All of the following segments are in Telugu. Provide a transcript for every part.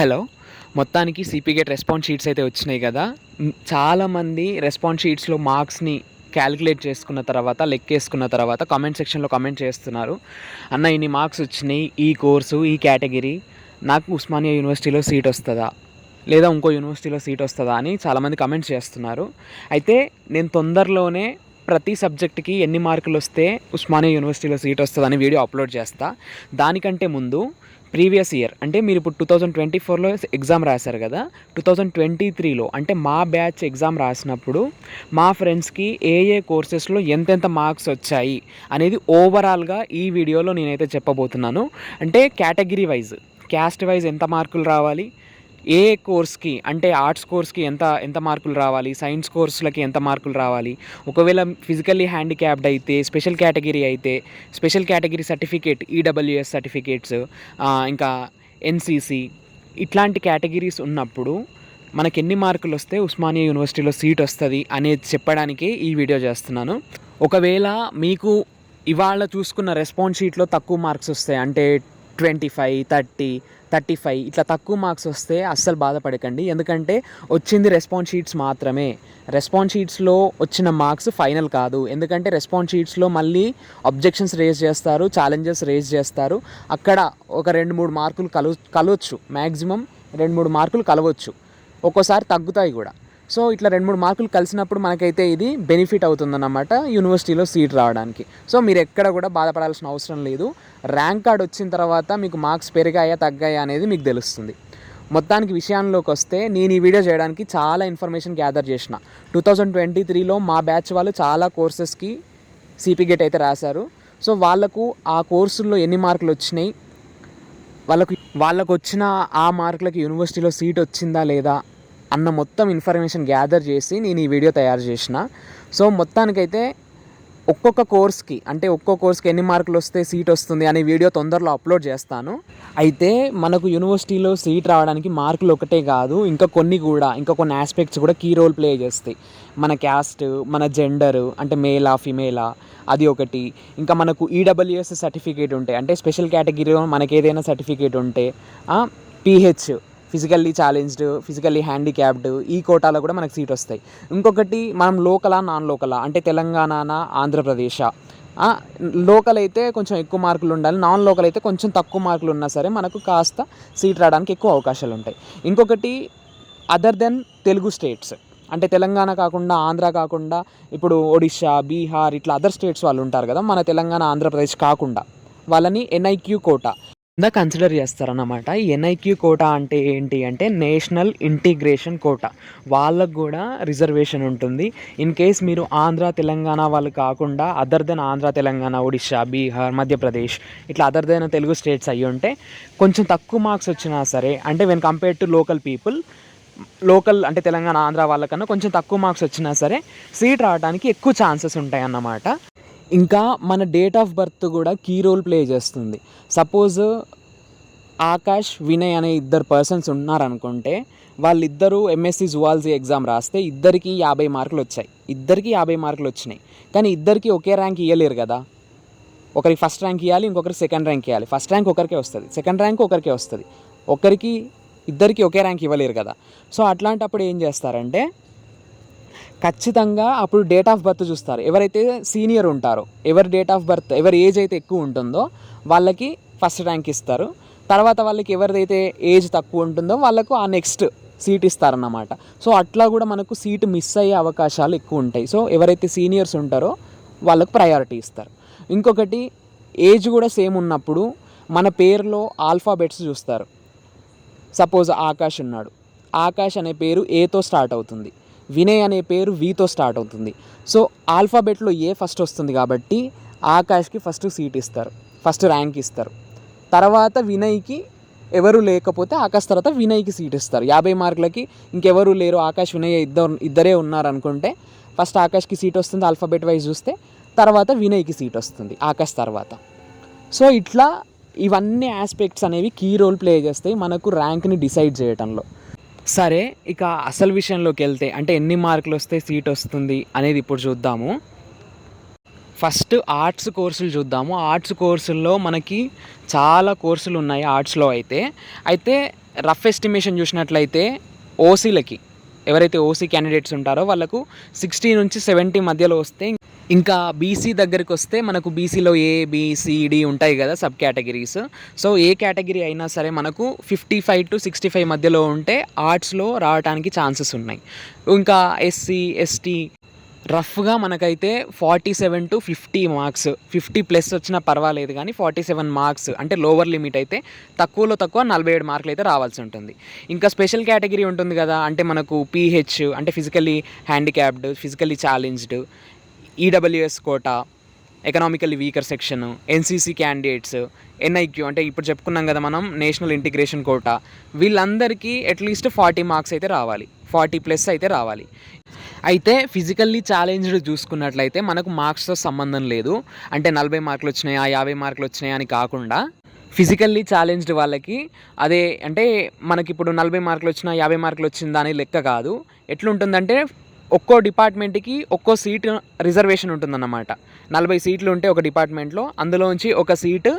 హలో. మొత్తానికి సిపిగేట్ రెస్పాన్స్ షీట్స్ అయితే వచ్చినాయి కదా. చాలామంది రెస్పాన్స్ షీట్స్లో మార్క్స్ని క్యాలిక్యులేట్ చేసుకున్న తర్వాత లెక్కేసుకున్న తర్వాత కామెంట్ సెక్షన్లో కామెంట్ చేస్తున్నారు. అన్న ఇన్ని మార్క్స్ వచ్చినాయి. ఈ కోర్సు ఈ కేటగిరీ నాకు ఉస్మానియా యూనివర్సిటీలో సీట్ వస్తుందా? లేదా ఇంకో యూనివర్సిటీలో సీట్ వస్తుందా? అని చాలామంది కమెంట్స్ చేస్తున్నారు. అయితే నేను తొందరలోనే ప్రతి సబ్జెక్ట్కి ఎన్ని మార్కులు వస్తే ఉస్మానియా యూనివర్సిటీలో సీట్ వస్తుందని వీడియో అప్లోడ్ చేస్తా. దానికంటే ముందు ప్రీవియస్ ఇయర్. అంటే మీరు ఇప్పుడు టూ థౌజండ్ ట్వంటీ ఫోర్లో ఎగ్జామ్ రాశారు కదా టూ థౌజండ్ ట్వంటీ త్రీలో అంటే మా బ్యాచ్ ఎగ్జామ్ రాసినప్పుడు మా ఫ్రెండ్స్కి ఏ ఏ కోర్సెస్లో ఎంతెంత మార్క్స్ వచ్చాయి అనేది ఓవరాల్గా ఈ వీడియోలో నేనైతే చెప్పబోతున్నాను. అంటే కేటగిరీ వైజ్ క్యాస్ట్ వైజ్ ఎంత మార్కులు రావాలి ఏ కోర్స్కి అంటే ఆర్ట్స్ కోర్స్కి ఎంత ఎంత మార్కులు రావాలి? సైన్స్ కోర్సులకి ఎంత మార్కులు రావాలి? ఒకవేళ ఫిజికల్లీ హ్యాండిక్యాప్డ్ అయితే స్పెషల్ కేటగిరీ అయితే special category certificate EWS certificates ఇంకా ఎన్సీసీ ఇట్లాంటి కేటగిరీస్ ఉన్నప్పుడు మనకి ఎన్ని మార్కులు వస్తే ఉస్మానియా యూనివర్సిటీలో సీట్ వస్తుంది అనేది చెప్పడానికి ఈ వీడియో చేస్తున్నాను. ఒకవేళ మీకు ఇవాళ చూసుకున్న రెస్పాన్స్ షీట్లో తక్కువ మార్క్స్ వస్తాయి అంటే twenty five thirty thirty five. ఇట్లా తక్కువ మార్క్స్ వస్తే అస్సలు బాధపడకండి. ఎందుకంటే వచ్చింది రెస్పాన్స్ షీట్స్ మాత్రమే. రెస్పాన్స్ షీట్స్లో వచ్చిన మార్క్స్ ఫైనల్ కాదు. ఎందుకంటే రెస్పాన్స్ షీట్స్లో మళ్ళీ అబ్జెక్షన్స్ రేజ్ చేస్తారు ఛాలెంజెస్ రేజ్ చేస్తారు. అక్కడ ఒక రెండు మూడు మార్కులు కలు కలవచ్చు. మ్యాక్సిమం రెండు మూడు మార్కులు కలవచ్చు. ఒక్కోసారి తగ్గుతాయి కూడా. సో ఇట్లా రెండు మూడు మార్కులు కలిసినప్పుడు మనకైతే ఇది బెనిఫిట్ అవుతుందన్నమాట యూనివర్సిటీలో సీట్ రావడానికి. సో మీరు ఎక్కడ కూడా బాధపడాల్సిన అవసరం లేదు. ర్యాంక్ కార్డ్ వచ్చిన తర్వాత మీకు మార్క్స్ పెరిగాయా తగ్గాయా అనేది మీకు తెలుస్తుంది. మొత్తానికి విషయంలోకి వస్తే నేను ఈ వీడియో చేయడానికి చాలా ఇన్ఫర్మేషన్ గ్యాదర్ చేసిన. టూ థౌజండ్ ట్వంటీ త్రీలో మా బ్యాచ్ వాళ్ళు చాలా కోర్సెస్కి సిపి గేట్ అయితే రాశారు. సో వాళ్ళకు ఆ కోర్సుల్లో ఎన్ని మార్కులు వచ్చినాయి? వాళ్ళకు వాళ్ళకు వచ్చిన ఆ మార్కులకి యూనివర్సిటీలో సీట్ వచ్చిందా లేదా? అన్న మొత్తం ఇన్ఫర్మేషన్ గ్యాదర్ చేసి నేను ఈ వీడియో తయారు చేసిన. సో మొత్తానికైతే ఒక్కొక్క కోర్స్కి అంటే ఒక్కో కోర్స్కి ఎన్ని మార్కులు వస్తే సీట్ వస్తుంది అనే వీడియో తొందరలో అప్లోడ్ చేస్తాను. అయితే మనకు యూనివర్సిటీలో సీట్ రావడానికి మార్కులు ఒకటే కాదు ఇంకా కొన్ని కూడా ఇంకా కొన్ని ఆస్పెక్ట్స్ కూడా కీ రోల్ ప్లే చేస్తాయి. మన క్యాస్ట్ మన జెండర్ అంటే మేలా ఫిమేలా అది ఒకటి. ఇంకా మనకు ఈడబ్ల్యూఎస్ సర్టిఫికేట్ ఉంటే అంటే స్పెషల్ కేటగిరీలో మనకి ఏదైనా సర్టిఫికేట్ ఉంటే PH physically challenged physically handicapped ఈ కోటాలో కూడా మనకు సీట్ వస్తాయి. ఇంకొకటి మనం లోకలా నాన్ లోకలా అంటే తెలంగాణ ఆంధ్రప్రదేశ్? లోకల్ అయితే కొంచెం ఎక్కువ మార్కులు ఉండాలి. నాన్ లోకల్ అయితే కొంచెం తక్కువ మార్కులు ఉన్నా సరే మనకు కాస్త సీట్ రావడానికి ఎక్కువ అవకాశాలు ఉంటాయి. ఇంకొకటి అదర్ దెన్ తెలుగు స్టేట్స్ అంటే తెలంగాణ కాకుండా ఆంధ్ర కాకుండా ఇప్పుడు ఒడిశా బీహార్ ఇట్లా అదర్ స్టేట్స్ వాళ్ళు ఉంటారు కదా మన తెలంగాణ ఆంధ్రప్రదేశ్ కాకుండా వాళ్ళని ఎన్ఐక్యూ కోట. కింద కన్సిడర్ చేస్తారన్నమాట. ఈ ఎన్ఐక్యూ కోటా అంటే ఏంటి అంటే నేషనల్ ఇంటిగ్రేషన్ కోటా. వాళ్ళకు కూడా రిజర్వేషన్ ఉంటుంది. ఇన్ కేస్ మీరు ఆంధ్ర తెలంగాణ వాళ్ళు కాకుండా అదర్ దెన్ ఆంధ్ర తెలంగాణ ఒడిశా బీహార్ మధ్యప్రదేశ్ ఇట్లా అదర్ దెన్ తెలుగు స్టేట్స్ అయ్యి ఉంటే కొంచెం తక్కువ మార్క్స్ వచ్చినా సరే అంటే when compare to local people local అంటే తెలంగాణ ఆంధ్ర వాళ్ళకన్నా కొంచెం తక్కువ మార్క్స్ వచ్చినా సరే సీట్ రావడానికి ఎక్కువ ఛాన్సెస్ ఉంటాయి అన్నమాట ఇంకా మన డేట్ ఆఫ్ బర్త్ కూడా కీ రోల్ ప్లే చేస్తుంది. సపోజ్ ఆకాష్ వినయ్ అనే ఇద్దరు పర్సన్స్ ఉన్నారనుకుంటే వాళ్ళిద్దరూ ఎంఎస్సి జువాలజీ ఎగ్జామ్ రాస్తే ఇద్దరికి యాభై మార్కులు వచ్చాయి. ఇద్దరికి యాభై మార్కులు వచ్చినాయి. కానీ ఇద్దరికి ఒకే ర్యాంక్ ఇవ్వలేరు కదా. ఒకరికి ఫస్ట్ ర్యాంక్ ఇవ్వాలి ఇంకొకరికి సెకండ్ ర్యాంక్ ఇవ్వాలి ఫస్ట్ ర్యాంక్ ఒకరికే వస్తుంది సెకండ్ ర్యాంక్ ఒకరికే వస్తుంది. ఒకరికి ఇద్దరికి ఒకే ర్యాంక్ ఇవ్వలేరు కదా. సో అట్లాంటప్పుడు ఏం చేస్తారంటే ఖచ్చితంగా అప్పుడు డేట్ ఆఫ్ బర్త్ చూస్తారు. ఎవరైతే సీనియర్ ఉంటారో ఎవరి డేట్ ఆఫ్ బర్త్ ఎవరి ఏజ్ అయితే ఎక్కువ ఉంటుందో వాళ్ళకి ఫస్ట్ ర్యాంక్ ఇస్తారు. తర్వాత వాళ్ళకి ఎవరిదైతే ఏజ్ తక్కువ ఉంటుందో వాళ్ళకు ఆ నెక్స్ట్ సీట్ ఇస్తారన్నమాట. సో అట్లా కూడా మనకు సీట్ మిస్ అయ్యే అవకాశాలు ఎక్కువ ఉంటాయి. సో ఎవరైతే సీనియర్స్ ఉంటారో వాళ్ళకు ప్రయారిటీ ఇస్తారు. ఇంకొకటి ఏజ్ కూడా సేమ్ ఉన్నప్పుడు మన పేరులో ఆల్ఫాబెట్స్ చూస్తారు. సపోజ్ ఆకాష్ ఉన్నాడు. ఆకాష్ అనే పేరు ఏతో స్టార్ట్ అవుతుంది. వినయ్ అనే పేరు వీతో స్టార్ట్ అవుతుంది. సో ఆల్ఫాబెట్లో ఏ ఫస్ట్ వస్తుంది కాబట్టి ఆకాష్కి ఫస్ట్ సీట్ ఇస్తారు. ఫస్ట్ ర్యాంక్ ఇస్తారు. తర్వాత వినయ్కి ఎవరు లేకపోతే ఆకాష్ తర్వాత వినయ్కి సీట్ ఇస్తారు. యాభై మార్కులకి ఇంకెవరు లేరు ఆకాష్ వినయ్ ఇద్దరు ఇద్దరే ఉన్నారనుకుంటే ఫస్ట్ ఆకాష్కి సీట్ వస్తుంది ఆల్ఫాబెట్ వైజ్ చూస్తే తర్వాత వినయ్కి సీట్ వస్తుంది ఆకాష్ తర్వాత. సో ఇట్లా ఇవన్నీ ఆస్పెక్ట్స్ అనేవి కీ రోల్ ప్లే చేస్తాయి మనకు ర్యాంక్ని డిసైడ్ చేయటంలో. సరే ఇక అసలు విషయంలోకి వెళ్తే అంటే ఎన్ని మార్కులు వస్తే సీట్ వస్తుంది అనేది ఇప్పుడు చూద్దాము. ఫస్ట్ ఆర్ట్స్ కోర్సులు చూద్దాము. ఆర్ట్స్ కోర్సుల్లో మనకి చాలా కోర్సులు ఉన్నాయి ఆర్ట్స్లో అయితే. అయితే రఫ్ ఎస్టిమేషన్ చూసినట్లయితే ఓసీలకి ఎవరైతే ఓసీ క్యాండిడేట్స్ ఉంటారో వాళ్ళకు సిక్స్టీ నుంచి సెవెంటీ మధ్యలో వస్తే ఇంకా బీసీ దగ్గరికి వస్తే మనకు బీసీలో ఏ బీసీడి ఉంటాయి కదా sub categories. So A category అయినా సరే మనకు fifty five to sixty five మధ్యలో ఉంటే ఆర్ట్స్లో రావడానికి ఛాన్సెస్ ఉన్నాయి. ఇంకా ఎస్సీ ఎస్టీ రఫ్గా మనకైతే forty seven to fifty marks fifty plus వచ్చినా పర్వాలేదు కానీ ఫార్టీ సెవెన్ మార్క్స్ అంటే లోవర్ లిమిట్ అయితే తక్కువలో తక్కువ నలభై ఏడు మార్కులు అయితే రావాల్సి ఉంటుంది. ఇంకా స్పెషల్ కేటగిరీ ఉంటుంది కదా అంటే మనకు పీహెచ్ అంటే physically handicapped physically challenged EWS quota economically weaker section NCC candidates NIQ అంటే ఇప్పుడు చెప్పుకున్నాం కదా మనం నేషనల్ ఇంటిగ్రేషన్ కోటా. వీళ్ళందరికీ అట్లీస్ట్ ఫార్టీ మార్క్స్ అయితే రావాలి. ఫార్టీ ప్లస్ అయితే రావాలి. అయితే ఫిజికల్లీ ఛాలెంజ్డ్ చూసుకున్నట్లయితే మనకు మార్క్స్తో సంబంధం లేదు. అంటే నలభై మార్కులు వచ్చినాయా యాభై మార్కులు వచ్చినాయా అని కాకుండా ఫిజికల్లీ ఛాలెంజ్డ్ వాళ్ళకి అదే అంటే మనకి ఇప్పుడు నలభై మార్కులు వచ్చినా యాభై మార్కులు వచ్చిందా అనే లెక్క కాదు. ఎట్లుంటుందంటే ఒక్కో డిపార్ట్మెంట్కి ఒక్కో సీట్ రిజర్వేషన్ ఉంటుందన్నమాట. నలభై సీట్లు ఉంటే ఒక డిపార్ట్మెంట్లో అందులోంచి ఒక సీటు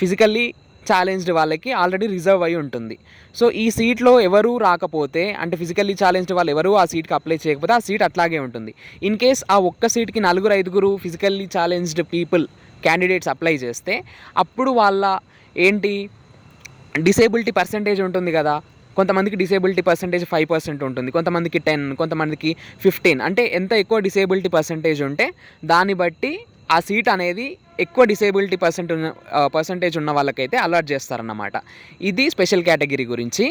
ఫిజికల్లీ ఛాలెంజ్డ్ వాళ్ళకి ఆల్రెడీ రిజర్వ్ అయి ఉంటుంది. సో ఈ సీట్లో ఎవరు రాకపోతే అంటే ఫిజికల్లీ ఛాలెంజ్డ్ వాళ్ళు ఎవరు ఆ సీట్కి అప్లై చేయకపోతే ఆ సీట్ అట్లాగే ఉంటుంది. ఇన్ కేస్ ఆ ఒక్క సీట్కి నలుగురు ఐదుగురు physically challenged people candidates apply చేస్తే అప్పుడు వాళ్ళ ఏంటి డిసేబిలిటీ పర్సంటేజ్ ఉంటుంది కదా కొంతమందికి డిసేబిలిటీ పర్సంటేజ్ ఫైవ్ పర్సెంట్ ఉంటుంది కొంతమందికి టెన్ కొంతమందికి ఫిఫ్టీన్ అంటే ఎంత ఎక్కువ డిసేబిలిటీ పర్సంటేజ్ ఉంటే దాన్ని బట్టి ఆ సీట్ అనేది ఎక్కువ డిసేబిలిటీ పర్సెంట్ ఉన్న పర్సంటేజ్ ఉన్న వాళ్ళకైతే అలర్ట్ చేస్తారన్నమాట. ఇది స్పెషల్ కేటగిరీ గురించి.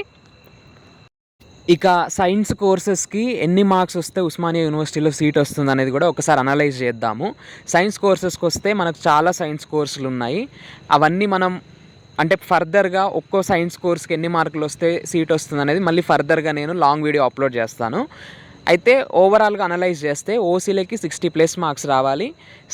ఇక సైన్స్ కోర్సెస్కి ఎన్ని మార్క్స్ వస్తే ఉస్మానియా యూనివర్సిటీలో సీట్ వస్తుంది అనేది కూడా ఒకసారి అనలైజ్ చేద్దాము. సైన్స్ కోర్సెస్కి వస్తే మనకు చాలా సైన్స్ కోర్సులు ఉన్నాయి. అవన్నీ మనం అంటే ఫర్దర్గా ఒక్కో సైన్స్ కోర్స్కి ఎన్ని మార్కులు వస్తే సీట్ వస్తుంది అనేది మళ్ళీ ఫర్దర్గా నేను లాంగ్ వీడియో అప్లోడ్ చేస్తాను. అయితే ఓవరాల్గా అనలైజ్ చేస్తే ఓసీలకి సిక్స్టీ ప్లస్ మార్క్స్ రావాలి.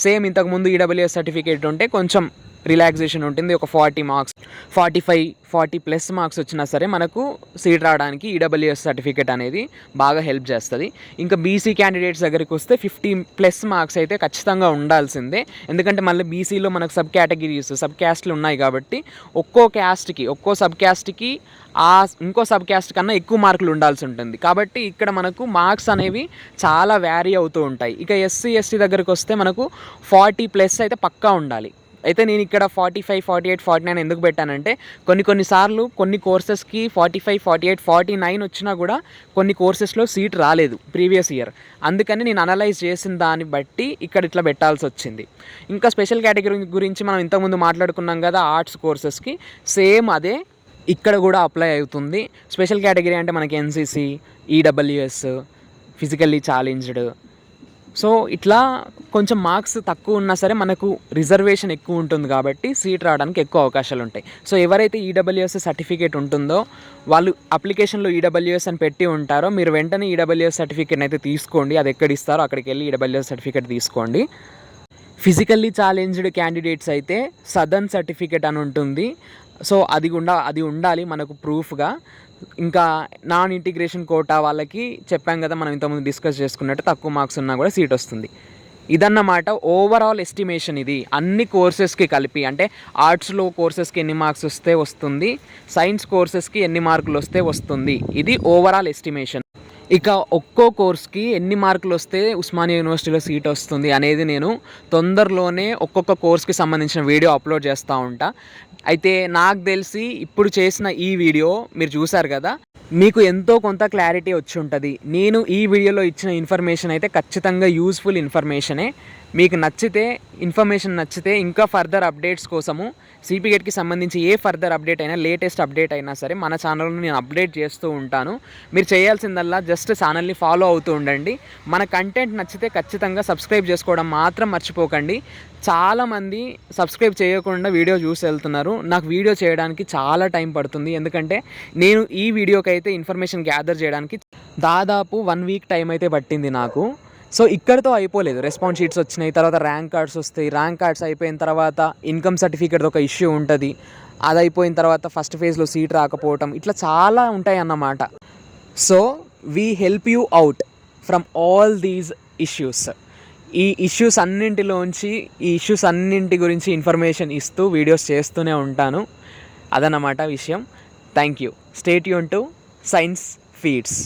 సేమ్ ఇంతకుముందు ఈడబ్ల్యూఎస్ సర్టిఫికేట్ ఉంటే కొంచెం రిలాక్సేషన్ ఉంటుంది ఒక forty marks forty five forty plus marks వచ్చినా సరే మనకు సీట్ రావడానికి ఈడబ్ల్యూఎస్ సర్టిఫికేట్ అనేది బాగా హెల్ప్ చేస్తుంది. ఇంకా బీసీ క్యాండిడేట్స్ దగ్గరికి వస్తే ఫిఫ్టీ ప్లస్ మార్క్స్ అయితే ఖచ్చితంగా ఉండాల్సిందే. ఎందుకంటే మళ్ళీ బీసీలో మనకు సబ్ కేటగిరీస్ సబ్ క్యాస్ట్లు ఉన్నాయి కాబట్టి ఒక్కో క్యాస్ట్కి ఒక్కో సబ్ క్యాస్ట్కి ఆ ఇంకో సబ్ క్యాస్ట్ కన్నా ఎక్కువ మార్కులు ఉండాల్సి ఉంటుంది. కాబట్టి ఇక్కడ మనకు మార్క్స్ అనేవి చాలా వ్యారీ అవుతూ ఉంటాయి. ఇక ఎస్సీ ఎస్టీ దగ్గరికి వస్తే మనకు ఫార్టీ ప్లస్ అయితే పక్కా ఉండాలి. అయితే నేను ఇక్కడ forty five forty eight forty nine ఎందుకు పెట్టానంటే కొన్ని కొన్నిసార్లు కొన్ని కోర్సెస్కి forty five forty eight forty nine వచ్చినా కూడా కొన్ని కోర్సెస్లో సీట్ రాలేదు ప్రీవియస్ ఇయర్. అందుకని నేను అనలైజ్ చేసిన దాన్ని బట్టి ఇక్కడ ఇట్లా పెట్టాల్సి వచ్చింది. ఇంకా స్పెషల్ కేటగిరీ గురించి మనం ఇంతకుముందు మాట్లాడుకున్నాం కదా ఆర్ట్స్ కోర్సెస్కి. సేమ్ అదే ఇక్కడ కూడా అప్లై అవుతుంది. స్పెషల్ కేటగిరీ అంటే మనకి NCC EWS physically challenged so ఇట్లా కొంచెం మార్క్స్ తక్కువ ఉన్నా సరే మనకు రిజర్వేషన్ ఎక్కువ ఉంటుంది కాబట్టి సీట్ రావడానికి ఎక్కువ అవకాశాలు ఉంటాయి. సో ఎవరైతే ఈడబ్ల్యూఎస్ సర్టిఫికేట్ ఉంటుందో వాళ్ళు అప్లికేషన్లో ఈడబ్ల్యూఎస్ అని పెట్టి ఉంటారో మీరు వెంటనే ఈడబ్ల్యూఎస్ సర్టిఫికేట్ అయితే తీసుకోండి. అది ఎక్కడ ఇస్తారో అక్కడికి వెళ్ళి ఈడబ్ల్యూఎస్ సర్టిఫికేట్ తీసుకోండి. ఫిజికల్లీ ఛాలెంజ్డ్ క్యాండిడేట్స్ అయితే సదర్న్ సర్టిఫికేట్ అని ఉంటుంది. సో అది ఉండ అది ఉండాలి మనకు ప్రూఫ్గా. ఇంకా నాన్ ఇంటిగ్రేషన్ కోటా వాళ్ళకి చెప్పాం కదా మనం ఇంతకుముందు డిస్కస్ చేసుకున్నట్టు తక్కువ మార్క్స్ ఉన్నా కూడా సీట్ వస్తుంది. ఇదన్నమాట ఓవరాల్ ఎస్టిమేషన్ ఇది. అన్ని కోర్సెస్కి కలిపి అంటే ఆర్ట్స్లో కోర్సెస్కి ఎన్ని మార్క్స్ వస్తే వస్తుంది సైన్స్ కోర్సెస్కి ఎన్ని మార్కులు వస్తే వస్తుంది. ఇది ఓవరాల్ ఎస్టిమేషన్ ఇక ఒక్కో కోర్స్కి ఎన్ని మార్కులు వస్తే ఉస్మానియా యూనివర్సిటీలో సీట్ వస్తుంది అనేది నేను తొందరలోనే ఒక్కొక్క కోర్స్కి సంబంధించిన వీడియో అప్లోడ్ చేస్తూ ఉంటా. అయితే నాకు తెలిసి ఇప్పుడు చేసిన ఈ వీడియో మీరు చూసారు కదా మీకు ఎంతో కొంత క్లారిటీ వచ్చి ఉంటుంది. నేను ఈ వీడియోలో ఇచ్చిన ఇన్ఫర్మేషన్ అయితే ఖచ్చితంగా యూస్ఫుల్ ఇన్ఫర్మేషనే మీకు నచ్చితే ఇన్ఫర్మేషన్ నచ్చితే ఇంకా ఫర్దర్ అప్డేట్స్ కోసము సిపిగేట్కి సంబంధించి ఏ ఫర్దర్ అప్డేట్ అయినా లేటెస్ట్ అప్డేట్ అయినా సరే మన ఛానల్ను నేను అప్డేట్ చేస్తూ ఉంటాను. మీరు చేయాల్సిందల్లా జస్ట్ ఛానల్ని ఫాలో అవుతూ ఉండండి. మన కంటెంట్ నచ్చితే ఖచ్చితంగా సబ్స్క్రైబ్ చేసుకోవడం మాత్రం మర్చిపోకండి. చాలామంది సబ్స్క్రైబ్ చేయకుండా వీడియో చూసి వెళ్తున్నారు. నాకు వీడియో చేయడానికి చాలా టైం పడుతుంది. ఎందుకంటే నేను ఈ వీడియోకి అయితే ఇన్ఫర్మేషన్ గ్యాదర్ చేయడానికి దాదాపు వన్ వీక్ టైం అయితే పట్టింది నాకు. సో ఇక్కడితో అయిపోలేదు. రెస్పాన్స్ షీట్స్ వచ్చినాయి తర్వాత ర్యాంక్ కార్డ్స్ వస్తాయి. ర్యాంక్ కార్డ్స్ అయిపోయిన తర్వాత ఇన్కమ్ సర్టిఫికేట్ ఒక ఇష్యూ ఉంటుంది. అది అయిపోయిన తర్వాత ఫస్ట్ ఫేజ్లో సీట్ రాకపోవటం ఇట్లా చాలా ఉంటాయి అన్నమాట so we help you out from all these issues ఈ ఇష్యూస్ అన్నింటిలోంచి ఈ ఇష్యూస్ అన్నింటి గురించి ఇన్ఫర్మేషన్ ఇస్తూ వీడియోస్ చేస్తూనే ఉంటాను. అదన్నమాట విషయం. థ్యాంక్ యూ స్టేట్ యూన్ టు సైన్స్ ఫీడ్స్